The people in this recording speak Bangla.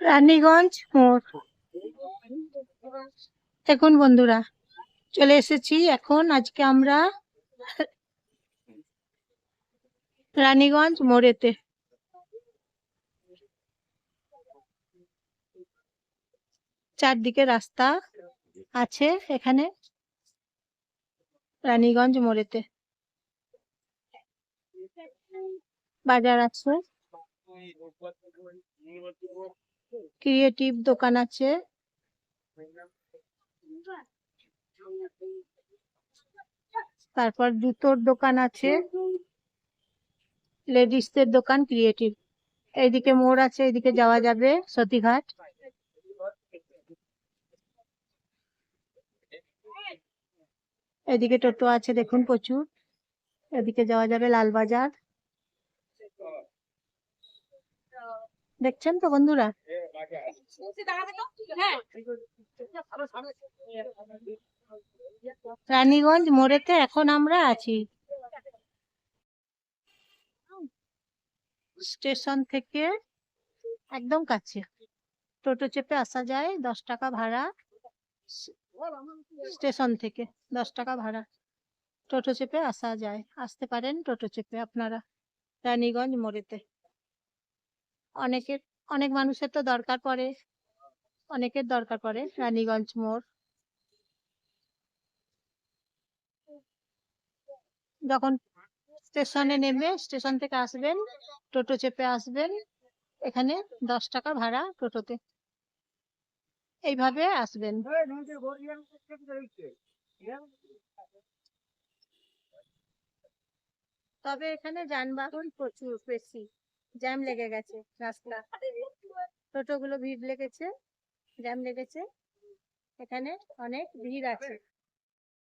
রানীগঞ্জ মোড়। দেখুন বন্ধুরা, চলে এসেছি। এখন আজকে আমরা রানীগঞ্জ মোড়েতে। চারদিকে রাস্তা আছে এখানে রানীগঞ্জ মোড়েতে। বাজার আছে। ক্রিয়েটিভ দোকান আছে। তারপর জুতোর দোকান আছে। লেডিসদের দোকান, ক্রিয়েটিভ। এইদিকে মোড় আছে, এইদিকে যাওয়া যাবে, সতীঘাট। এদিকে টোটো আছে, দেখুন প্রচুর। এদিকে যাওয়া যাবে লালবাজার দেখছেন তো বন্ধুরা? রানীগঞ্জ মোড়েতে এখন আমরা আছি। স্টেশন থেকে একদম কাছে। টোটো চেপে আসা যায়, দশ টাকা ভাড়া। স্টেশন থেকে দশ টাকা ভাড়া। টোটো চেপে আসা যায়। আসতে পারেন টোটো চেপে আপনারা রানীগঞ্জ মোড়েতে। অনেকের, অনেক মানুষের তো দরকার পড়ে। অনেকের দরকার পড়ে রানীগঞ্জ মোড়। যখন স্টেশনে নেমে, স্টেশন থেকে আসবেন, টোটো চেপে আসবেন, এখানে দশ টাকা ভাড়া টোটোতে। এইভাবে আসবেন। তবে এখানে যানবাহন প্রচুর, বেশি। জ্যাম লেগে গেছে রাস্তা। টোটো গুলো ভিড় লেগেছে জ্যাম লেগেছে। এখানে অনেক ভিড় আছে।